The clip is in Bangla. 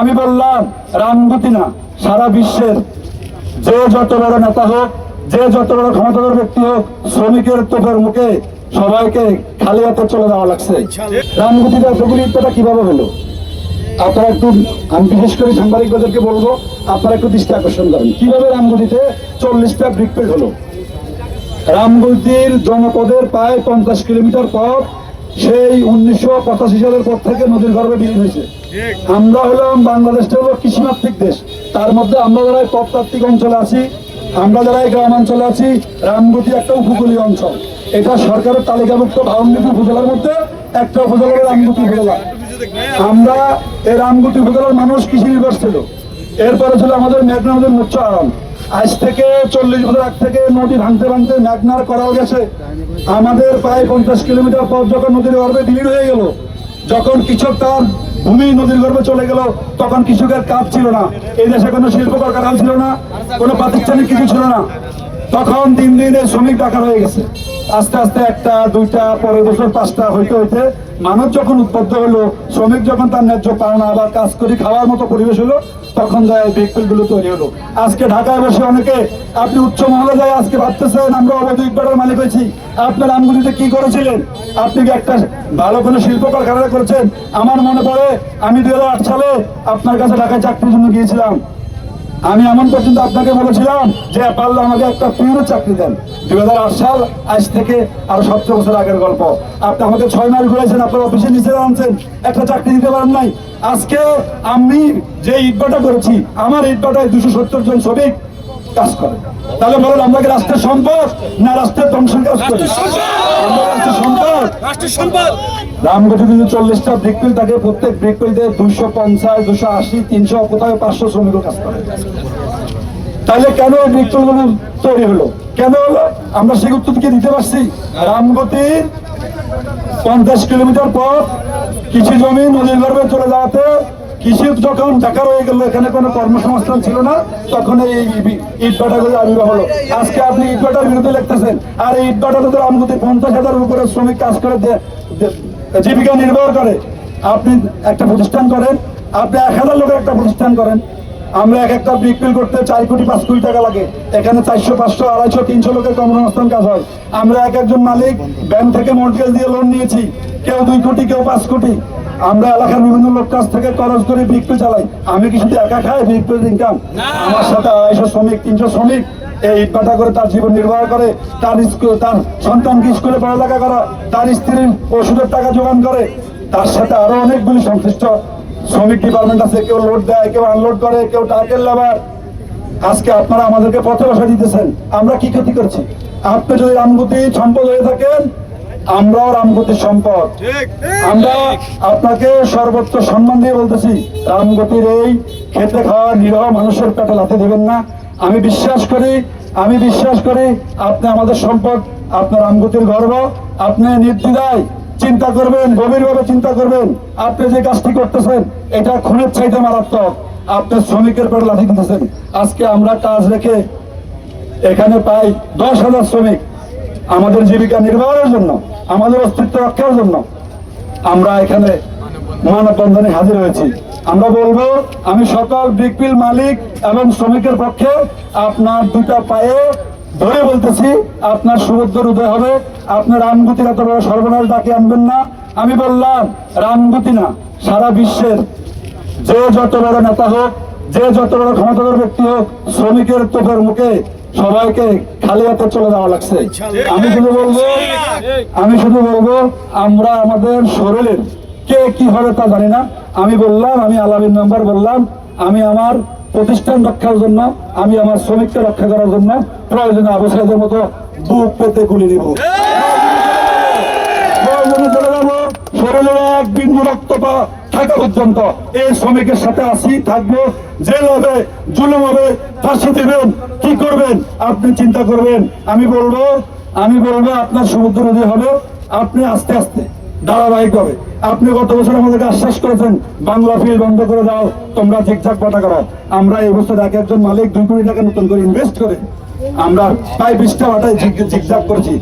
আমি বললাম, রামগতি না, সারা বিশ্বের যে যত বড় নেতা হোক, যে যত বড় ক্ষমতাধর ব্যক্তি হোক, শ্রমিকের তোপের মুখে সবাইকে খালি হাতে চলে যাওয়া লাগছে। রামগতিটা এতগুলি ইটটা কীভাবে হলো? আপনারা একটু, আমি বিশেষ করে সাংবাদিকদেরকে বলব, আপনারা একটু দৃষ্টি আকর্ষণ করেন। কীভাবে রামগতিতে চল্লিশটা ব্রিকপেড হলো? রামগতির জনপদের প্রায় পঞ্চাশ কিলোমিটার পথ সেই উনিশশো পঁচাশি সালের পর থেকে নদীর গর্ভে বিলীন হয়েছে। আমরা হলাম বাংলাদেশটা হলো কৃষিমাত্রিক দেশ। তার মধ্যে আমরা যারা এই তপতাত্ত্বিক অঞ্চলে আছি, আমরা যারা এই গ্রামাঞ্চলে আছি, রামগতি একটা উপকূলীয় অঞ্চল। এটা সরকারের তালিকাভুক্ত ভাবনগীতি উপজেলার মধ্যে একটা উপজেলার রামগতি উপজেলা আমরা এই রামগতি উপজেলার মানুষ কৃষি নির্ভর ছিল এরপরে ছিল আমাদের মেঘনা নদীর মুচ্চ আড়াল আজ থেকে চল্লিশ বছর আগ থেকে নদী ভাঙতে ভাঙতে ম্যাগনার করাও গেছে। আমাদের প্রায় পঞ্চাশ কিলোমিটার পর যখন নদীর গর্ভে বিলীন হয়ে গেল, যখন কৃষক তার ভূমি নদীর গর্ভে চলে গেল, তখন কৃষকের কাজ ছিল না। এই দেশে কোনো শিল্প কারখানা ছিল না, কোনো প্রাতিষ্ঠানিক কিছু ছিল না। তখন দিন দিন শ্রমিক ডাকা হয়ে গেছে। আস্তে আস্তে একটা, দুইটা, পরের বছর পাঁচটা হইতে হইতে মানুষ যখন উদ্বুদ্ধ হলো শ্রমিক যখন তার ন্যায্য পাওনা বা কাজ করে খাওয়ার মতো পরিবেশ হলো তখন যায় বিকল্পগুলো তৈরি হলো আজকে ঢাকায় বসে অনেকে, আপনি উচ্চ মহলে যায় আজকে ভাবতেছেন, আমরা অবৈধ ইটভাটার মালিক হয়েছি। আপনার আমগুলিতে কি করেছিলেন? আপনি কি একটা ভালো কোনো শিল্প কারখানা করেছেন? আমার মনে পড়ে, আমি দুই হাজার আট সালে আপনার কাছে ঢাকায় চাকরির জন্য গিয়েছিলাম। আমি এমন পর্যন্ত আপনাকে বলেছিলাম যে পারলে আমাকে একটা পুরো চাকরি দেন। দুই হাজার আট সাল, আজ থেকে আরও সতেরো বছর আগের গল্প। আপনি আমাকে ছয় মাস ঘুরেছেন আপনার অফিসে নিচে আনছেন একটা চাকরি দিতে পারেন নাই। আজকে আমি যে ইটবাটা করেছি, আমার ইটবাটায় দুশো সত্তর জন শ্রমিক কাজ করে। তাহলে বলেন আমরা কি রাষ্ট্রের সম্পদ না রাষ্ট্রের ধ্বংসের কাজ করি? রাষ্ট্রের সম্পদ! রামগতি যদি চল্লিশটা ব্রিকপিল থাকে প্রত্যেক ব্রিকপিলতে দুশো পঞ্চাশ দুশো আশি তিনশো কোথাও পাঁচশো শ্রমিকও কাজ করে। তাহলে কেন এই তৈরি হলো? কেন হলো? আমরা সেই উত্তর কি দিতে পারছি? রামগতির পঞ্চাশ কিলোমিটার পর কৃষি জমি নদীর গর্ভে চলে যাওয়াতে কৃষি যখন ঢাকা রয়ে গেল, এখানে কোনো কর্মসংস্থান ছিল না, তখন এই ইট ভাটাগুলো আবির্ভাব হলো। আজকে আপনি ইট ভাটার বিরুদ্ধে লিখতেছেন, আর এই ইট ভাটাতে তো রামগতি পঞ্চাশ হাজারের উপরে শ্রমিক কাজ করে জীবিকা নির্ভর করে, আপনি একটা প্রতিষ্ঠান করেন, আপনি এক হাজার লোকের একটা প্রতিষ্ঠান করেন। আমরা এক একটা বিক্রি করতে চার কোটি, পাঁচ কোটি টাকা লাগে। এখানে চারশো, পাঁচশো, আড়াইশো, তিনশো লোকের কর্মসংস্থান কাজ হয়। আমরা এক একজন মালিক, ব্যাংক থেকে মর্টগেজ দিয়ে লোন নিয়েছি। কেউ দুই কোটি, কেউ পাঁচ কোটি। আমরা এলাকার বিভিন্ন লোক কাছ থেকে খরচ করে বিক্রি চালাই। আমি কি শুধু একা খাই বিক্রির ইনকাম আমার সাথে আড়াইশো শ্রমিক তিনশো শ্রমিক এই ইটভাটা করে তার জীবন নির্বাহ করে তার স্কুল তার সন্তানকে স্কুলে পড়ালেখা করা তার স্ত্রীর ওষুধের টাকা যোগান করে তার সাথে আরও অনেকগুলি সংশ্লিষ্ট শ্রমিক ডিপার্টমেন্ট আছে। কেউ লোড দেয় কেউ আনলোড করে কেউ টার্গেট লেবার আজকে আপনারা আমাদেরকে পথে বসা দিতেছেন। আমরা কি ক্ষতি করছি? আপনি যদি রামগতি সম্পদ হয়ে থাকেন আমরাও রামগতির সম্পদ। আমরা আপনাকে সর্বোচ্চ সম্মান দিয়ে বলতেছি রামগতির এই খেতে খাওয়া নিরহ মানুষের পেটে লাথি দেবেন না। আমি বিশ্বাস করি আমি বিশ্বাস করি আপনি আমাদের সম্পদ আপনার রামগতির গর্ব আপনি নির্দ্বিধায় চিন্তা করবেন গভীরভাবে চিন্তা করবেন আপনি যে কাজটি করতেছেন এটা খুনের চাইতে মারাত্মক। আপনি শ্রমিকের পেটে লাথি দিতেছেন। আজকে আমরা কাজ রেখে এখানে প্রায় দশ হাজার শ্রমিক আমাদের জীবিকা নির্বাহের জন্য, আমাদের অস্তিত্ব রক্ষার জন্য আমরা এখানে মানববন্ধনে হাজির হয়েছি। আমরা বলব, আমি সকল ব্রিকপিল মালিক এবং শ্রমিকের পক্ষে আপনার দুটা পায়ে ধরে বলতেছি, আপনার সুরুদ্ধর উদয় হবে, আপনার রামগতির এত বড় সর্বনাশ ডাকে আনবেন না। আমি বললাম, রামগতি না, সারা বিশ্বের যে যত বড় নেতা হোক, যে যত বড় ক্ষমতাধর ব্যক্তি হোক, শ্রমিকের তোপের মুখে সবাইকে খালি হাতে চলে যাওয়া লাগছে। আমি শুধু বলব, আমি শুধু বলব, আমরা আমাদের শরীরের কে কি হবে তা জানি না। আমি বললাম, আমি আলামিন নাম্বার বললাম, আমি আমার প্রতিষ্ঠান রক্ষার জন্য, আমি আমার শ্রমিককে রক্ষা করার জন্য প্রয়োজনে আবু মতো বুক পেতে গুলি নিব প্রয়োজনে চলে যাব শরীরে এক বিন্দু রক্ত থাকা পর্যন্ত এই শ্রমিকের সাথে আসি থাকব। জেল হবে জুলুম হবে ফাঁসি দিবেন, কি করবেন, আপনি চিন্তা করবেন। আমি বলব আমি বলব, আপনার সমুদ্র নদী হবে, আপনি আস্তে আস্তে ধারাবাহিক হবে আপনি গত বছর আমাদেরকে আশ্বাস করেছেন, বাংলা ফিল বন্ধ করে দাও, তোমরা ঠিকঠাক পাটা করো আমরা এই বছর এক একজন মালিক, দুই কোটি টাকা নতুন করে ইনভেস্ট করে আমরা প্রায় বিশটা বাটায় জিগজাগ করেছি।